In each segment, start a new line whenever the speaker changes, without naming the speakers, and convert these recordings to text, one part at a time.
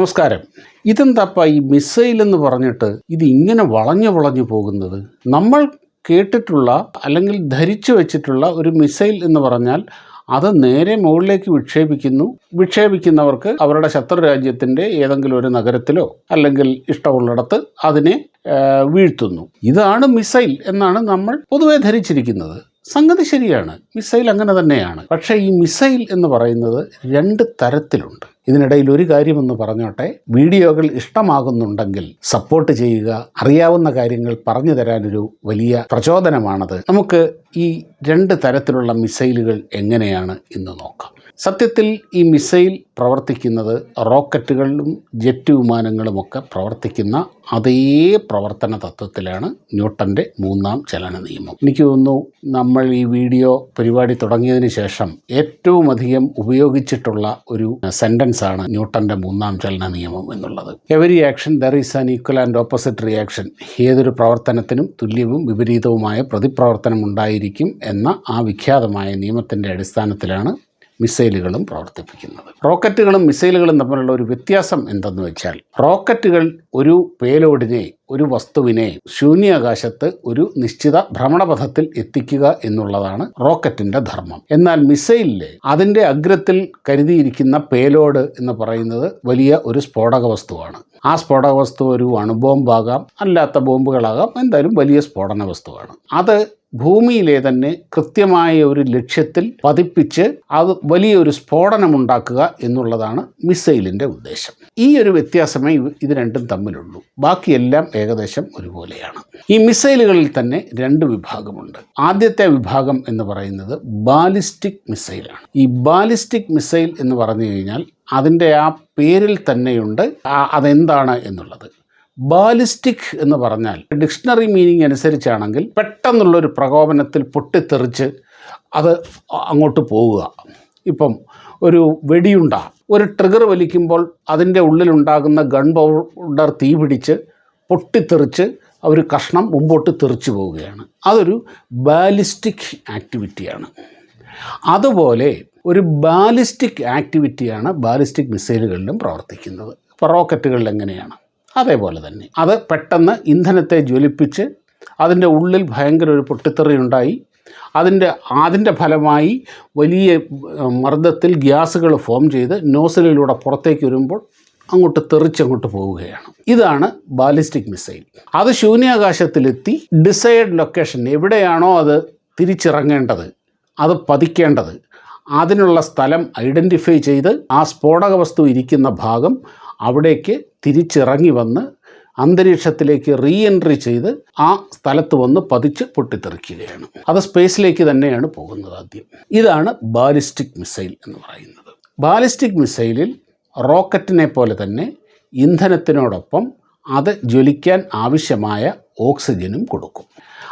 നമസ്കാരം. ഇതെന്താപ്പ ഈ മിസൈൽ എന്ന് പറഞ്ഞിട്ട് ഇത് ഇങ്ങനെ വളഞ്ഞു വളഞ്ഞു പോകുന്നത്? നമ്മൾ കേട്ടിട്ടുള്ള അല്ലെങ്കിൽ ധരിച്ചു വെച്ചിട്ടുള്ള ഒരു മിസൈൽ എന്ന് പറഞ്ഞാൽ അത് നേരെ മുകളിലേക്ക് വിക്ഷേപിക്കുന്നു. വിക്ഷേപിക്കുന്നവർക്ക് അവരുടെ ശത്രു രാജ്യത്തിന്റെ ഏതെങ്കിലും ഒരു നഗരത്തിലോ അല്ലെങ്കിൽ ഇഷ്ടമുള്ളിടത്ത് അതിനെ വീഴ്ത്തുന്നു. ഇതാണ് മിസൈൽ എന്നാണ് നമ്മൾ പൊതുവെ ധരിച്ചിരിക്കുന്നത്. സംഗതി ശരിയാണ്. മിസൈൽ അങ്ങനെ തന്നെയാണ്. പക്ഷേ ഈ മിസൈൽ എന്ന് പറയുന്നത് രണ്ട് തരത്തിലുണ്ട്. ഇതിനിടയിൽ ഒരു കാര്യമെന്ന് പറഞ്ഞോട്ടെ വീഡിയോകൾ ഇഷ്ടമാകുന്നുണ്ടെങ്കിൽ സപ്പോർട്ട് ചെയ്യുക അറിയാവുന്ന കാര്യങ്ങൾ പറഞ്ഞു തരാനൊരു വലിയ പ്രചോദനമാണത്. നമുക്ക് ഈ രണ്ട് തരത്തിലുള്ള മിസൈലുകൾ എങ്ങനെയാണ് ഇന്ന് നോക്കാം. സത്യത്തിൽ ഈ മിസൈൽ പ്രവർത്തിക്കുന്നത് റോക്കറ്റുകളിലും ജെറ്റ് വിമാനങ്ങളുമൊക്കെ പ്രവർത്തിക്കുന്ന അതേ പ്രവർത്തന തത്വത്തിലാണ് ന്യൂട്ടന്റെ മൂന്നാം ചലന നിയമം. എനിക്ക് തോന്നുന്നു നമ്മൾ ഈ വീഡിയോ പരിപാടി തുടങ്ങിയതിന് ശേഷം ഏറ്റവും അധികം ഉപയോഗിച്ചിട്ടുള്ള ഒരു സെന്റൻസ് ആണ് ന്യൂട്ടന്റെ മൂന്നാം ചലന നിയമം എന്നുള്ളത്. Every action there is an equal and opposite reaction. ഏതൊരു പ്രവർത്തനത്തിനും തുല്യവും വിപരീതവുമായ പ്രതിപ്രവർത്തനം ഉണ്ടായിരിക്കും എന്ന ആ വിഖ്യാതമായ നിയമത്തിന്റെ അടിസ്ഥാനത്തിലാണ് മിസൈലുകളും പ്രവർത്തിപ്പിക്കുന്നത്. റോക്കറ്റുകളും മിസൈലുകളും തമ്മിലുള്ള ഒരു വ്യത്യാസം എന്തെന്ന് വെച്ചാൽ റോക്കറ്റുകൾ ഒരു പേലോഡിനെ ഒരു വസ്തുവിനെ ശൂന്യാകാശത്ത് ഒരു നിശ്ചിത ഭ്രമണപഥത്തിൽ എത്തിക്കുക എന്നുള്ളതാണ് റോക്കറ്റിന്റെ ധർമ്മം. എന്നാൽ മിസൈലിലെ അതിന്റെ അഗ്രത്തിൽ കരുതിയിരിക്കുന്ന പേലോഡ് എന്ന് പറയുന്നത് വലിയ ഒരു സ്ഫോടക വസ്തുവാണ്. ആ സ്ഫോടക വസ്തു ഒരു അണുബോംബാകാം അല്ലാത്ത ബോംബുകളാകാം എന്തായാലും വലിയ സ്ഫോടന വസ്തുവാണ്. അത് ഭൂമിയിലെ തന്നെ കൃത്യമായ ഒരു ലക്ഷ്യത്തിൽ പതിപ്പിച്ച് അത് വലിയൊരു സ്ഫോടനമുണ്ടാക്കുക എന്നുള്ളതാണ് മിസൈലിന്റെ ഉദ്ദേശം. ഈ ഒരു വ്യത്യാസമേ ഇത് രണ്ടും തമ്മിലുള്ളൂ. ബാക്കിയെല്ലാം ഏകദേശം ഒരുപോലെയാണ്. ഈ മിസൈലുകളിൽ തന്നെ രണ്ട് വിഭാഗമുണ്ട്. ആദ്യത്തെ വിഭാഗം എന്ന് പറയുന്നത് ബാലിസ്റ്റിക് മിസൈലാണ്. ഈ ബാലിസ്റ്റിക് മിസൈൽ എന്ന് പറഞ്ഞു കഴിഞ്ഞാൽ അതിന്റെ ആ പേരിൽ തന്നെയുണ്ട്. അതെന്താണ് എന്നുള്ളത്? ബാലിസ്റ്റിക് എന്ന് പറഞ്ഞാൽ ഡിക്ഷണറി മീനിങ് അനുസരിച്ചാണെങ്കിൽ പെട്ടെന്നുള്ളൊരു പ്രകോപനത്തിൽ പൊട്ടിത്തെറിച്ച് അത് അങ്ങോട്ട് പോവുക. ഇപ്പം ഒരു വെടിയുണ്ട ഒരു ട്രിഗർ വലിക്കുമ്പോൾ അതിന്റെ ഉള്ളിലുണ്ടാകുന്ന ഗൺ പൗഡർ തീ പിടിച്ച് പൊട്ടിത്തെറിച്ച് അവർ കഷ്ണം മുമ്പോട്ട് തെറിച്ചു പോവുകയാണ്. അതൊരു ബാലിസ്റ്റിക് ആക്ടിവിറ്റിയാണ്. അതുപോലെ ഒരു ബാലിസ്റ്റിക് ആക്ടിവിറ്റിയാണ് ബാലിസ്റ്റിക് മിസൈലുകളിലും പ്രവർത്തിക്കുന്നത്. ഇപ്പോൾ റോക്കറ്റുകളിൽ എങ്ങനെയാണ്? അതേപോലെ തന്നെ. അത് പെട്ടെന്ന് ഇന്ധനത്തെ ജ്വലിപ്പിച്ച് അതിന്റെ ഉള്ളിൽ ഭയങ്കര ഒരു പൊട്ടിത്തെറി ഉണ്ടായി. അതിന്റെ അതിന്റെ ഫലമായി വലിയ മർദ്ദത്തിൽ ഗ്യാസുകൾ ഫോം ചെയ്ത് നോസിലിലൂടെ പുറത്തേക്ക് വരുമ്പോൾ അങ്ങോട്ട് തെറിച്ചങ്ങോട്ട് പോവുകയാണ്. ഇതാണ് ബാലിസ്റ്റിക് മിസൈൽ. അത് ശൂന്യാകാശത്തിലെത്തി ഡിസൈഡ് ലൊക്കേഷൻ എവിടെയാണോ അത് തിരിച്ചിറങ്ങേണ്ടത് അത് പതിക്കേണ്ടത് അതിനുള്ള സ്ഥലം ഐഡന്റിഫൈ ചെയ്ത് ആ സ്ഫോടക വസ്തു ഇരിക്കുന്ന ഭാഗം അവിടേക്ക് തിരിച്ചിറങ്ങി വന്ന് അന്തരീക്ഷത്തിലേക്ക് റീ എൻട്രി ചെയ്ത് ആ സ്ഥലത്ത് വന്ന് പതിച്ച് പൊട്ടിത്തെറിക്കുകയാണ്. അത് സ്പേസിലേക്ക് തന്നെയാണ് പോകുന്നത് ആദ്യം. ഇതാണ് ബാലിസ്റ്റിക് മിസൈൽ എന്ന് പറയുന്നത്. ബാലിസ്റ്റിക് മിസൈലിൽ റോക്കറ്റിനെ പോലെ തന്നെ ഇന്ധനത്തിനോടൊപ്പം അത് ജ്വലിക്കാൻ ആവശ്യമായ ഓക്സിജനും കൊടുക്കും.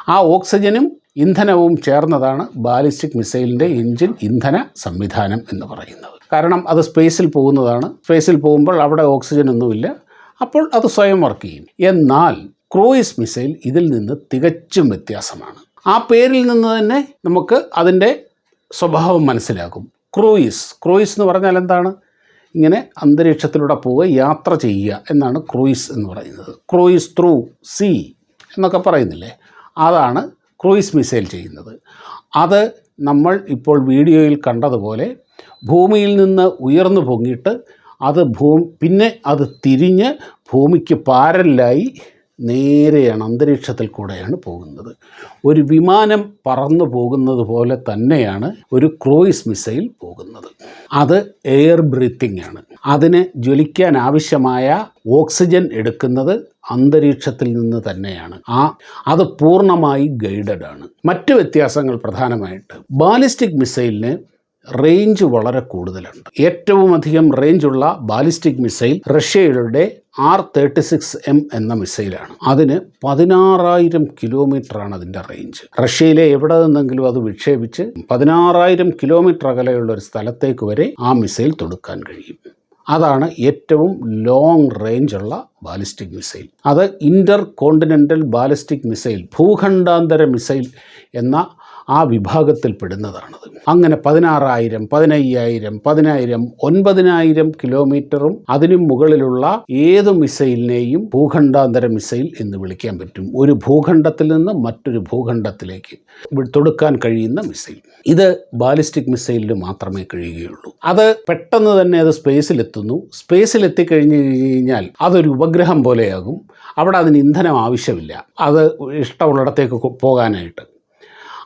ആ ഓക്സിജനും ഇന്ധനവും ചേർന്നതാണ് ബാലിസ്റ്റിക് മിസൈലിന്റെ എഞ്ചിൻ ഇന്ധന സംവിധാനം എന്ന് പറയുന്നത്. കാരണം അത് സ്പേസിൽ പോകുന്നതാണ്. സ്പേസിൽ പോകുമ്പോൾ അവിടെ ഓക്സിജൻ ഒന്നുമില്ല അപ്പോൾ അത് സ്വയം വർക്ക് ചെയ്യും. എന്നാൽ ക്രൂയിസ് മിസൈൽ ഇതിൽ നിന്ന് തികച്ചും വ്യത്യാസമാണ്. ആ പേരിൽ നിന്ന് തന്നെ നമുക്ക് അതിന്റെ സ്വഭാവം മനസ്സിലാക്കും ക്രൂയിസ്. ക്രൂയിസ് എന്ന് പറഞ്ഞാൽ എന്താണ്? ഇങ്ങനെ അന്തരീക്ഷത്തിലൂടെ പോവുക യാത്ര ചെയ്യുക എന്നാണ് ക്രൂയിസ് എന്ന് പറയുന്നത്. ക്രൂയിസ് ത്രൂ സീ എന്നൊക്കെ പറയുന്നില്ലേ? അതാണ് ക്രൂയിസ് മിസൈൽ ചെയ്യുന്നത്. അത് നമ്മൾ ഇപ്പോൾ വീഡിയോയിൽ കണ്ടതുപോലെ ഭൂമിയിൽ നിന്ന് ഉയർന്നു പൊങ്ങിയിട്ട് അത് ഭൂ പിന്നെ അത് തിരിഞ്ഞ് ഭൂമിക്ക് പാരലായി നേരെയാണ് അന്തരീക്ഷത്തിൽ കൂടെയാണ് പോകുന്നത്. ഒരു വിമാനം പറന്നു പോകുന്നത് പോലെ തന്നെയാണ് ഒരു ക്രൂയിസ് മിസൈൽ പോകുന്നത്. അത് എയർ ബ്രീത്തിങ് ആണ്. അതിന് ജ്വലിക്കാൻ ആവശ്യമായ ഓക്സിജൻ എടുക്കുന്നത് അന്തരീക്ഷത്തിൽ നിന്ന് തന്നെയാണ്. ആ അത് പൂർണമായി ഗൈഡഡ് ആണ്. മറ്റ് വ്യത്യാസങ്ങൾ പ്രധാനമായിട്ട് ബാലിസ്റ്റിക് മിസൈലിന് റേഞ്ച് വളരെ കൂടുതലുണ്ട്. ഏറ്റവും അധികം റേഞ്ചുള്ള ബാലിസ്റ്റിക് മിസൈൽ റഷ്യയുടെ ആർ തേർട്ടി സിക്സ് എം എന്ന മിസൈലാണ് അതിന് പതിനാറായിരം കിലോമീറ്ററാണ് അതിന്റെ റേഞ്ച് റഷ്യയിലെ എവിടെ നിന്നെങ്കിലും അത് വിക്ഷേപിച്ച് പതിനാറായിരം കിലോമീറ്റർ അകലെയുള്ള ഒരു സ്ഥലത്തേക്ക് വരെ ആ മിസൈൽ തൊടുക്കാൻ കഴിയും. അതാണ് ഏറ്റവും ലോങ് റേഞ്ചുള്ള ബാലിസ്റ്റിക് മിസൈൽ അത് ഇന്റർ കോണ്ടിനെന്റൽ ബാലിസ്റ്റിക് മിസൈൽ ഭൂഖണ്ഡാന്തര മിസൈൽ എന്ന ആ വിഭാഗത്തിൽപ്പെടുന്നതാണത് അങ്ങനെ പതിനാറായിരം പതിനയ്യായിരം പതിനായിരം ഒൻപതിനായിരം കിലോമീറ്ററും അതിനും മുകളിലുള്ള ഏത് മിസൈലിനെയും ഭൂഖണ്ഡാന്തര മിസൈൽ എന്ന് വിളിക്കാൻ പറ്റും. ഒരു ഭൂഖണ്ഡത്തിൽ നിന്ന് മറ്റൊരു ഭൂഖണ്ഡത്തിലേക്ക് തൊടുക്കാൻ കഴിയുന്ന മിസൈൽ. ഇത് ബാലിസ്റ്റിക് മിസൈലിന് മാത്രമേ കഴിയുകയുള്ളൂ. അത് പെട്ടെന്ന് തന്നെ അത് സ്പേസിലെത്തുന്നു. സ്പേസിൽ എത്തിക്കഴിഞ്ഞ് കഴിഞ്ഞാൽ അതൊരു ഉപഗ്രഹം പോലെയാകും. അവിടെ അതിന് ഇന്ധനം ആവശ്യമില്ല. അത് ഇഷ്ടമുള്ളിടത്തേക്ക് പോകാനായിട്ട്.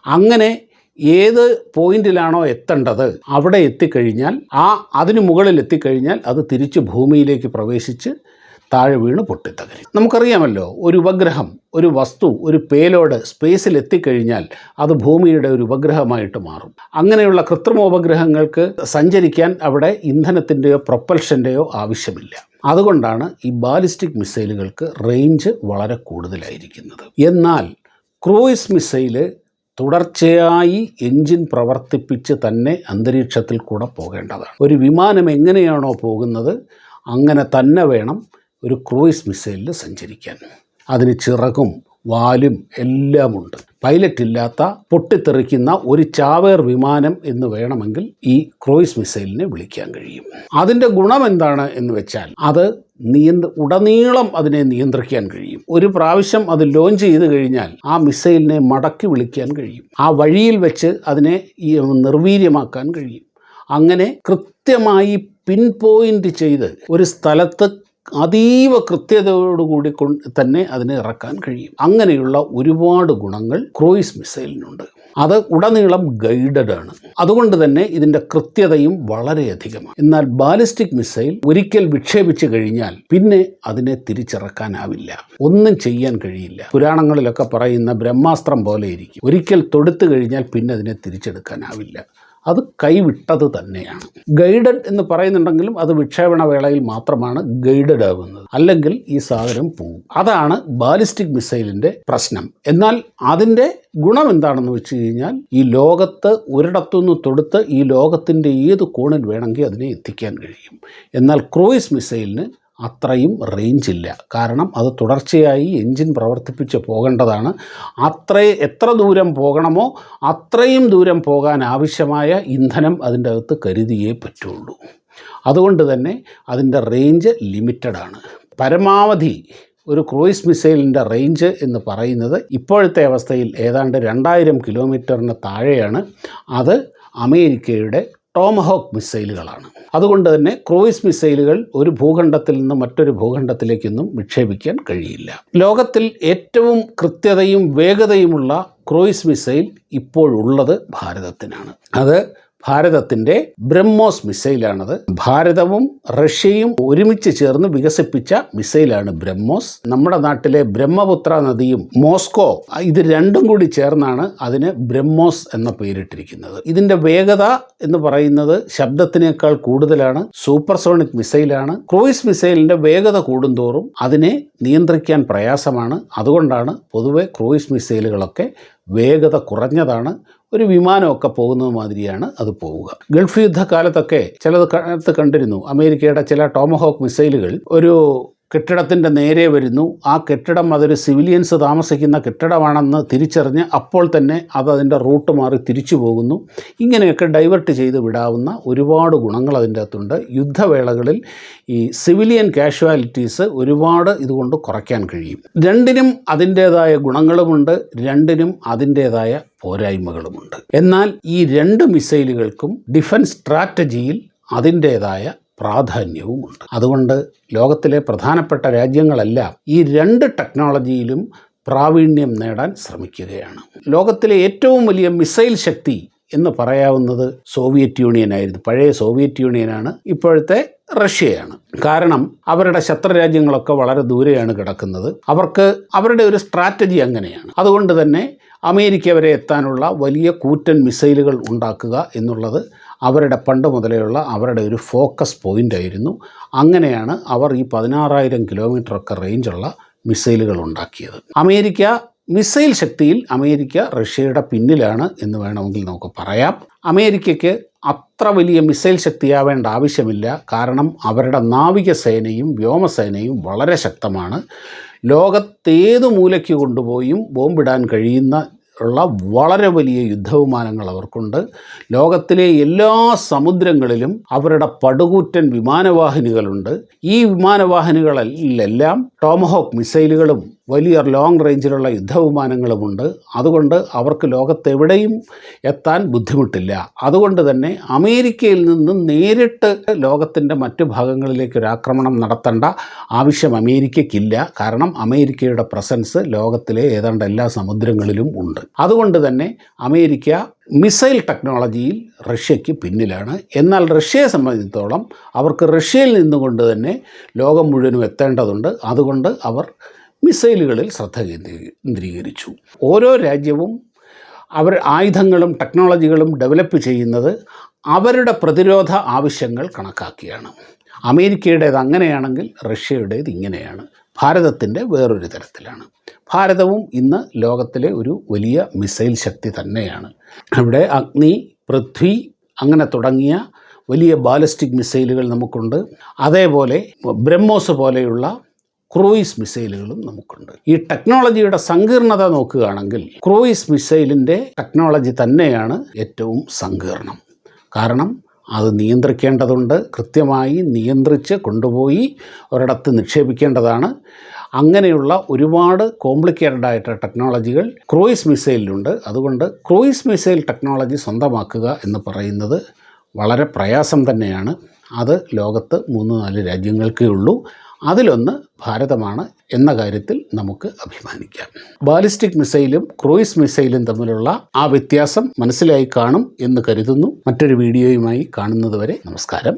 അങ്ങനെ ഏത് പോയിന്റിലാണോ എത്തേണ്ടത് അവിടെ എത്തിക്കഴിഞ്ഞാൽ ആ അതിന് മുകളിൽ എത്തിക്കഴിഞ്ഞാൽ അത് തിരിച്ച് ഭൂമിയിലേക്ക് പ്രവേശിച്ച് താഴെ വീണ് പൊട്ടിത്തകരും. നമുക്കറിയാമല്ലോ ഒരു ഉപഗ്രഹം ഒരു വസ്തു ഒരു പേലോഡ് സ്പേസിൽ എത്തിക്കഴിഞ്ഞാൽ അത് ഭൂമിയുടെ ഒരു ഉപഗ്രഹമായിട്ട് മാറും. അങ്ങനെയുള്ള കൃത്രിമ ഉപഗ്രഹങ്ങൾക്ക് സഞ്ചരിക്കാൻ അവിടെ ഇന്ധനത്തിന്റെയോ പ്രൊപ്പൽഷന്റെയോ ആവശ്യമില്ല. അതുകൊണ്ടാണ് ഈ ബാലിസ്റ്റിക് മിസൈലുകൾക്ക് റേഞ്ച് വളരെ കൂടുതലായിരിക്കുന്നത്. എന്നാൽ ക്രൂയിസ് മിസൈൽ തുടർച്ചയായി എഞ്ചിൻ പ്രവർത്തിപ്പിച്ച് തന്നെ അന്തരീക്ഷത്തിൽ കൂടെ പോകേണ്ടതാണ്. ഒരു വിമാനം എങ്ങനെയാണോ പോകുന്നത് അങ്ങനെ തന്നെ വേണം ഒരു ക്രൂയിസ് മിസൈലിൽ സഞ്ചരിക്കാൻ. അതിന് ചിറകും വാലും എല്ലാമുണ്ട്. പൈലറ്റ് ഇല്ലാത്ത പൊട്ടിത്തെറിക്കുന്ന ഒരു ചാവേർ വിമാനം എന്ന് വേണമെങ്കിൽ ഈ ക്രൂയിസ് മിസൈലിനെ വിളിക്കാൻ കഴിയും. അതിന്റെ ഗുണം എന്താണ് എന്ന് വെച്ചാൽ അത് നിയന്ത്ര ഉടനീളം അതിനെ നിയന്ത്രിക്കാൻ കഴിയും. ഒരു പ്രാവശ്യം അത് ലോഞ്ച് ചെയ്ത് കഴിഞ്ഞാൽ ആ മിസൈലിനെ മടക്കി വിളിക്കാൻ കഴിയും. ആ വഴിയിൽ വെച്ച് അതിനെ നിർവീര്യമാക്കാൻ കഴിയും. അങ്ങനെ കൃത്യമായി പിൻ പോയിന്റ് ചെയ്ത് ഒരു സ്ഥലത്ത് അതീവ കൃത്യതയോടുകൂടി തന്നെ അതിനെ ഇറക്കാൻ കഴിയും. അങ്ങനെയുള്ള ഒരുപാട് ഗുണങ്ങൾ ക്രൂയിസ് മിസൈലിനുണ്ട്. അത് ഉടനീളം ഗൈഡഡ് ആണ് അതുകൊണ്ട് തന്നെ ഇതിന്റെ കൃത്യതയും വളരെയധികമാണ് എന്നാൽ ബാലിസ്റ്റിക് മിസൈൽ ഒരിക്കൽ വിക്ഷേപിച്ചു കഴിഞ്ഞാൽ പിന്നെ അതിനെ തിരിച്ചിറക്കാനാവില്ല. ഒന്നും ചെയ്യാൻ കഴിയില്ല. പുരാണങ്ങളിലൊക്കെ പറയുന്ന ബ്രഹ്മാസ്ത്രം പോലെ ഇരിക്കും. ഒരിക്കൽ തൊടുത്തു കഴിഞ്ഞാൽ പിന്നെ അതിനെ തിരിച്ചെടുക്കാനാവില്ല. അത് കൈവിട്ടത് തന്നെയാണ്. ഗൈഡഡ് എന്ന് പറയുന്നുണ്ടെങ്കിലും അത് വിക്ഷേപണ വേളയിൽ മാത്രമാണ് ഗൈഡഡ് ആകുന്നത്. അല്ലെങ്കിൽ ഈ സാധനം പോകും അതാണ് ബാലിസ്റ്റിക് മിസൈലിന്റെ പ്രശ്നം. എന്നാൽ അതിന്റെ ഗുണം എന്താണെന്ന് വെച്ച് കഴിഞ്ഞാൽ ഈ ലോകത്ത് ഒരിടത്തുനിന്ന് തൊടുത്ത് ഈ ലോകത്തിന്റെ ഏത് കോണിൽ വേണമെങ്കിൽ അതിനെ എത്തിക്കാൻ കഴിയും. എന്നാൽ ക്രൂയിസ് മിസൈലിന് അത്രയും റേഞ്ച് ഇല്ല. കാരണം അത് തുടർച്ചയായി എൻജിൻ പ്രവർത്തിപ്പിച്ച് പോകേണ്ടതാണ്. അത്ര എത്ര ദൂരം പോകണമോ അത്രയും ദൂരം പോകാൻ ആവശ്യമായ ഇന്ധനം അതിന്റെ അകത്ത് കരുതിയേ പറ്റുള്ളൂ. അതുകൊണ്ട് തന്നെ അതിന്റെ റേഞ്ച് ലിമിറ്റഡ് ആണ്. പരമാവധി ഒരു ക്രൂയിസ് മിസൈലിന്റെ റേഞ്ച് എന്ന് പറയുന്നത് ഇപ്പോഴത്തെ അവസ്ഥയിൽ ഏതാണ്ട് രണ്ടായിരം കിലോമീറ്ററിന് താഴെയാണ്. അത് അമേരിക്കയുടെ ടോമഹോക്ക് മിസൈലുകളാണ്. അതുകൊണ്ട് തന്നെ ക്രൂയിസ് മിസൈലുകൾ ഒരു ഭൂഖണ്ഡത്തിൽ നിന്ന് മറ്റൊരു ഭൂഖണ്ഡത്തിലേക്കൊന്നും വിക്ഷേപിക്കാൻ കഴിയില്ല. ലോകത്തിൽ ഏറ്റവും കൃത്യതയും വേഗതയുമുള്ള ക്രൂയിസ് മിസൈൽ ഇപ്പോഴുള്ളത് ഭാരതത്തിനാണ്. അത് ഭാരതത്തിന്റെ ബ്രഹ്മോസ് മിസൈലാണത്. ഭാരതവും റഷ്യയും ഒരുമിച്ച് ചേർന്ന് വികസിപ്പിച്ച മിസൈലാണ് ബ്രഹ്മോസ്. നമ്മുടെ നാട്ടിലെ ബ്രഹ്മപുത്ര നദിയും മോസ്കോ ഇത് രണ്ടും കൂടി ചേർന്നാണ് അതിന് ബ്രഹ്മോസ് എന്ന പേരിട്ടിരിക്കുന്നത്. ഇതിന്റെ വേഗത എന്ന് പറയുന്നത് ശബ്ദത്തിനേക്കാൾ കൂടുതലാണ് സൂപ്പർസോണിക് മിസൈലാണ്. ക്രൂയിസ് മിസൈലിന്റെ വേഗത കൂടുന്തോറും അതിനെ നിയന്ത്രിക്കാൻ പ്രയാസമാണ്. അതുകൊണ്ടാണ് പൊതുവെ ക്രൂയിസ് മിസൈലുകളൊക്കെ വേഗത കുറഞ്ഞതാണ്. ഒരു വിമാനമൊക്കെ പോകുന്നത് മാതിരിയാണ് അത് പോവുക. ഗൾഫ് യുദ്ധകാലത്തൊക്കെ ചിലത് കണ്ടിരുന്നു. അമേരിക്കയുടെ ചില ടോമഹോക്ക് മിസൈലുകൾ ഒരു കെട്ടിടത്തിന്റെ നേരെ വരുന്നു. ആ കെട്ടിടം അതൊരു സിവിലിയൻസ് താമസിക്കുന്ന കെട്ടിടമാണെന്ന് തിരിച്ചറിഞ്ഞ് അപ്പോൾ തന്നെ അത് അതിന്റെ റൂട്ട് മാറി തിരിച്ചു പോകുന്നു. ഇങ്ങനെയൊക്കെ ഡൈവേർട്ട് ചെയ്ത് വിടാവുന്ന ഒരുപാട് ഗുണങ്ങൾ അതിന്റെ അകത്തുണ്ട്. യുദ്ധവേളകളിൽ ഈ സിവിലിയൻ കാഷ്വാലിറ്റീസ് ഒരുപാട് ഇതുകൊണ്ട് കുറയ്ക്കാൻ കഴിയും. രണ്ടിനും അതിന്റേതായ ഗുണങ്ങളുമുണ്ട്. രണ്ടിനും അതിന്റേതായ പോരായ്മകളുമുണ്ട്. എന്നാൽ ഈ രണ്ട് മിസൈലുകൾക്കും ഡിഫൻസ് സ്ട്രാറ്റജിയിൽ അതിന്റേതായ പ്രാധാന്യവുമുണ്ട്. അതുകൊണ്ട് ലോകത്തിലെ പ്രധാനപ്പെട്ട രാജ്യങ്ങളെല്ലാം ഈ രണ്ട് ടെക്നോളജിയിലും പ്രാവീണ്യം നേടാൻ ശ്രമിക്കുകയാണ്. ലോകത്തിലെ ഏറ്റവും വലിയ മിസൈൽ ശക്തി എന്ന് പറയാവുന്നത് സോവിയറ്റ് യൂണിയൻ ആയിരുന്നു പഴയ സോവിയറ്റ് യൂണിയനാണ് ഇപ്പോഴത്തെ റഷ്യയാണ്. കാരണം അവരുടെ ശത്രുരാജ്യങ്ങളൊക്കെ വളരെ ദൂരെയാണ് കിടക്കുന്നത്. അവർക്ക് അവരുടെ ഒരു സ്ട്രാറ്റജി അങ്ങനെയാണ്. അതുകൊണ്ട് തന്നെ അമേരിക്ക വരെ എത്താനുള്ള വലിയ കൂറ്റൻ മിസൈലുകൾ ഉണ്ടാക്കുക എന്നുള്ളത് അവരുടെ പണ്ട് മുതലെയുള്ള അവരുടെ ഒരു ഫോക്കസ് പോയിന്റ് ആയിരുന്നു. അങ്ങനെയാണ് അവർ ഈ പതിനാറായിരം കിലോമീറ്ററൊക്കെ റേഞ്ചുള്ള മിസൈലുകൾ ഉണ്ടാക്കിയത്. അമേരിക്ക മിസൈൽ ശക്തിയിൽ അമേരിക്ക റഷ്യയുടെ പിന്നിലാണ് എന്ന് വേണമെങ്കിൽ നമുക്ക് പറയാം. അമേരിക്കയ്ക്ക് അത്ര വലിയ മിസൈൽ ശക്തിയാവേണ്ട ആവശ്യമില്ല. കാരണം അവരുടെ നാവികസേനയും വ്യോമസേനയും വളരെ ശക്തമാണ്. ലോകത്തേത് മൂലയ്ക്ക് കൊണ്ടുപോയും ബോംബിടാൻ കഴിയുന്ന ഉള്ള വളരെ വലിയ യുദ്ധവിമാനങ്ങൾ അവർക്കുണ്ട്. ലോകത്തിലെ എല്ലാ സമുദ്രങ്ങളിലും അവരുടെ പടുകൂറ്റൻ വിമാനവാഹിനികളുണ്ട്. ഈ വിമാനവാഹിനികളിലെല്ലാം ടോമഹോക്ക് മിസൈലുകളും വലിയ ലോങ് റേഞ്ചിലുള്ള യുദ്ധവിമാനങ്ങളുമുണ്ട്. അതുകൊണ്ട് അവർക്ക് ലോകത്തെവിടെയും എത്താൻ ബുദ്ധിമുട്ടില്ല. അതുകൊണ്ട് തന്നെ അമേരിക്കയിൽ നിന്ന് നേരിട്ട് ലോകത്തിന്റെ മറ്റു ഭാഗങ്ങളിലേക്ക് ഒരു ആക്രമണം നടത്തേണ്ട ആവശ്യം അമേരിക്കയ്ക്കില്ല. കാരണം അമേരിക്കയുടെ പ്രസൻസ് ലോകത്തിലെ ഏതാണ്ട് എല്ലാ സമുദ്രങ്ങളിലും ഉണ്ട്. അതുകൊണ്ട് തന്നെ അമേരിക്ക മിസൈൽ ടെക്നോളജിയിൽ റഷ്യയ്ക്ക് പിന്നിലാണ്. എന്നാൽ റഷ്യയെ സംബന്ധിച്ചിടത്തോളം അവർക്ക് റഷ്യയിൽ നിന്നുകൊണ്ട് തന്നെ ലോകം മുഴുവനും എത്തേണ്ടതുണ്ട്. അതുകൊണ്ട് അവർ മിസൈലുകളിൽ ശ്രദ്ധ കേന്ദ്രീ- കേന്ദ്രീകരിച്ചു. ഓരോ രാജ്യവും അവർ ആയുധങ്ങളും ടെക്നോളജികളും ഡെവലപ്പ് ചെയ്യുന്നത് അവരുടെ പ്രതിരോധ ആവശ്യങ്ങൾ കണക്കാക്കിയാണ്. അമേരിക്കയുടേത് അങ്ങനെയാണെങ്കിൽ റഷ്യയുടേത് ഇങ്ങനെയാണ്. ഭാരതത്തിന്റെ വേറൊരു തരത്തിലാണ്. ഭാരതവും ഇന്ന് ലോകത്തിലെ ഒരു വലിയ മിസൈൽ ശക്തി തന്നെയാണ്. അവിടെ അഗ്നി പൃഥ്വി അങ്ങനെ തുടങ്ങിയ വലിയ ബാലിസ്റ്റിക് മിസൈലുകൾ നമുക്കുണ്ട്. അതേപോലെ ബ്രഹ്മോസ് പോലെയുള്ള ക്രൂയിസ് മിസൈലുകളും നമുക്കുണ്ട്. ഈ ടെക്നോളജിയുടെ സങ്കീർണത നോക്കുകയാണെങ്കിൽ ക്രൂയിസ് മിസൈലിന്റെ ടെക്നോളജി തന്നെയാണ് ഏറ്റവും സങ്കീർണം. കാരണം അത് നിയന്ത്രിക്കേണ്ടതുണ്ട് കൃത്യമായി നിയന്ത്രിച്ച് കൊണ്ടുപോയി ഒരിടത്ത് നിക്ഷേപിക്കേണ്ടതാണ്. അങ്ങനെയുള്ള ഒരുപാട് കോംപ്ലിക്കേറ്റഡ് ആയിട്ട് ടെക്നോളജികൾ ക്രൂയിസ് മിസൈലിലുണ്ട്. അതുകൊണ്ട് ക്രൂയിസ് മിസൈൽ ടെക്നോളജി സ്വന്തമാക്കുക എന്ന് പറയുന്നത് വളരെ പ്രയാസം തന്നെയാണ്. അത് ലോകത്ത് മൂന്ന് നാല് രാജ്യങ്ങൾക്കേ ഉള്ളൂ. അതിലൊന്ന് ഭാരതമാണ് എന്ന കാര്യത്തിൽ നമുക്ക് അഭിമാനിക്കാം. ബാലിസ്റ്റിക് മിസൈലും ക്രൂയിസ് മിസൈലും തമ്മിലുള്ള ആ വ്യത്യാസം മനസ്സിലായി കാണും എന്ന് കരുതുന്നു. മറ്റൊരു വീഡിയോയുമായി കാണുന്നതുവരെ നമസ്കാരം.